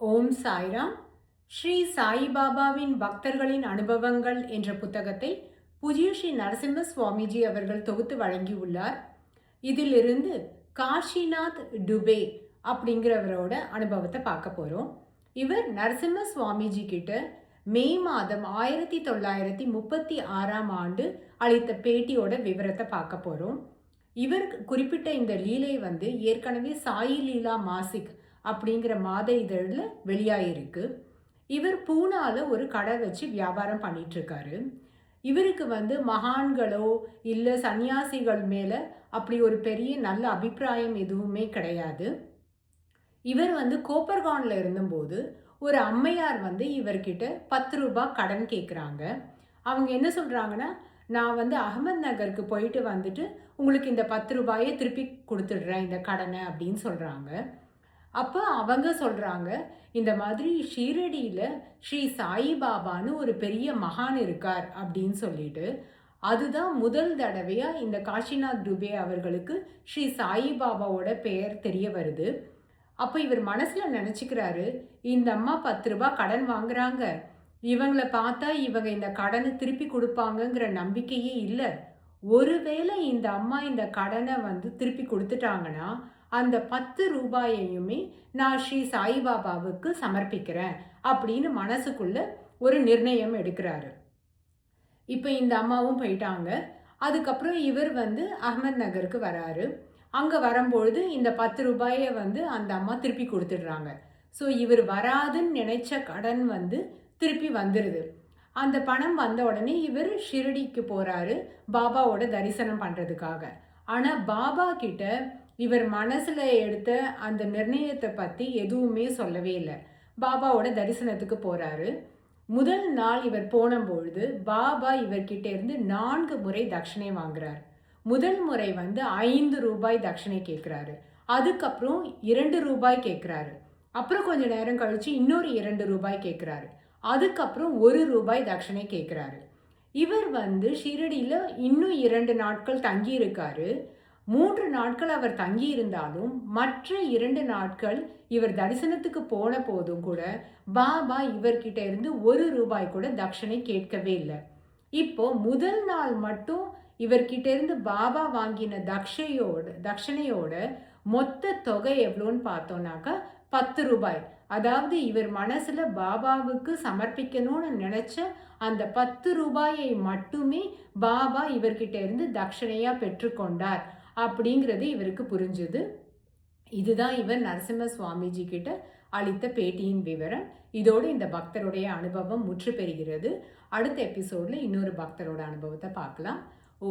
ஓம் சாய்ராம். ஸ்ரீ சாய்பாபாவின் பக்தர்களின் அனுபவங்கள் என்ற புத்தகத்தை புதிய ஸ்ரீ நரசிம்ம சுவாமிஜி அவர்கள் தொகுத்து வழங்கியுள்ளார். இதிலிருந்து காஷிநாத் டுபே அப்படிங்கிறவரோட அனுபவத்தை பார்க்க போகிறோம் இவர் நரசிம்ம சுவாமிஜி கிட்ட மே மாதம் ஆயிரத்தி தொள்ளாயிரத்தி முப்பத்தி ஆறாம் ஆண்டு அளித்த பேட்டியோட விவரத்தை பார்க்க போகிறோம் இவர் குறிப்பிட்ட இந்த லீலை வந்து ஏற்கனவே சாயி லீலா மாசிக் அப்படிங்கிற மாத இதழில் வெளியாகிருக்கு இவர் பூனால ஒரு கடை வச்சு வியாபாரம் பண்ணிட்டு இருக்காரு இவருக்கு வந்து மகான்களோ இல்லை சன்னியாசிகள் மேலே அப்படி ஒரு பெரிய நல்ல அபிப்பிராயம் எதுவுமே கிடையாது. இவர் வந்து கோப்பர்கானில் இருந்தபோது ஒரு அம்மையார் வந்து இவர்கிட்ட பத்து ரூபாய் கடன் கேட்குறாங்க அவங்க என்ன சொல்கிறாங்கன்னா நான் வந்து அகமத் நகருக்கு போயிட்டு வந்துட்டு உங்களுக்கு இந்த பத்து ரூபாயை திருப்பி கொடுத்துடுறேன் இந்த கடனை அப்படின்னு சொல்கிறாங்க அப்போ அவங்க சொல்கிறாங்க இந்த மாதிரி ஷீரடியில் ஸ்ரீ சாயிபாபான்னு ஒரு பெரிய மகான் இருக்கார் அப்படின்னு சொல்லிட்டு அதுதான் முதல் தடவையாக இந்த காஷிநாத் துபே அவர்களுக்கு ஸ்ரீ சாயிபாபாவோட பெயர் தெரிய வருது. அப்போ இவர் மனசில் நினச்சிக்கிறாரு இந்த அம்மா பத்து ரூபா கடன் வாங்குறாங்க. இவங்களை பார்த்தா இவங்க இந்த கடனை திருப்பி கொடுப்பாங்கங்கிற நம்பிக்கையே இல்லை. ஒருவேளை இந்த அம்மா இந்த கடனை வந்து திருப்பி கொடுத்துட்டாங்கன்னா அந்த பத்து ரூபாயையுமே நான் ஸ்ரீ சாய்பாபாவுக்கு சமர்ப்பிக்கிறேன் அப்படின்னு மனசுக்குள்ள ஒரு நிர்ணயம் எடுக்கிறாரு. இப்போ இந்த அம்மாவும் போயிட்டாங்க. அதுக்கப்புறம் இவர் வந்து அகமத் நகருக்கு வராரு. அங்கே வரும்பொழுது இந்த பத்து ரூபாயை வந்து அந்த அம்மா திருப்பி கொடுத்துடுறாங்க. ஸோ இவர் வராதுன்னு நினைச்ச கடன் வந்து திருப்பி வந்துடுது அந்த பணம் வந்த உடனே இவர் ஷிரடிக்கு போகிறாரு பாபாவோட தரிசனம் பண்ணுறதுக்காக ஆனால் பாபா கிட்ட இவர் மனசில் எடுத்த அந்த நிர்ணயத்தை பற்றி எதுவுமே சொல்லவே இல்லை. பாபாவோட தரிசனத்துக்கு போகிறாரு முதல் நாள் இவர் போன பொழுது பாபா இவர்கிட்ட இருந்து நான்கு முறை தட்சிணை வாங்குறார். முதல் முறை வந்து ஐந்து ரூபாய் தட்சிணை கேட்குறாரு அதுக்கப்புறம் இரண்டு ரூபாய் கேட்குறாரு அப்புறம் கொஞ்ச நேரம் கழித்து இன்னொரு இரண்டு ரூபாய் கேட்குறாரு அதுக்கப்புறம் ஒரு ரூபாய் தட்சணை கேட்குறாரு இவர் வந்து ஷிரடியில் இன்னும் இரண்டு நாட்கள் தங்கியிருக்காரு. மூன்று நாட்கள் அவர் தங்கியிருந்தாலும் மற்ற இரண்டு நாட்கள் இவர் தரிசனத்துக்கு போன போதும் கூட பாபா இவர்கிட்ட இருந்து ஒரு ரூபாய் கூட தட்சணை கேட்கவே இல்லை. இப்போ முதல் நாள் மட்டும் இவர்கிட்ட இருந்து பாபா வாங்கின தக்ஷையோட தட்சணையோட மொத்த தொகை எவ்வளோன்னு பார்த்தோன்னாக்கா பத்து ரூபாய். அதாவது இவர் மனசில் பாபாவுக்கு சமர்ப்பிக்கணும்னு நினச்ச அந்த பத்து ரூபாயை மட்டுமே பாபா இவர்கிட்ட இருந்து தட்சணையாக பெற்றுக்கொண்டார் அப்படிங்கிறது இவருக்கு புரிஞ்சுது. இதுதான் இவர் நரசிம்ம சுவாமிஜி கிட்ட அளித்த பேட்டியின் விவரம். இதோடு இந்த பக்தருடைய அனுபவம் முற்று பெறுகிறது. அடுத்த எபிசோடில் இன்னொரு பக்தரோட அனுபவத்தை பார்க்கலாம். ஓ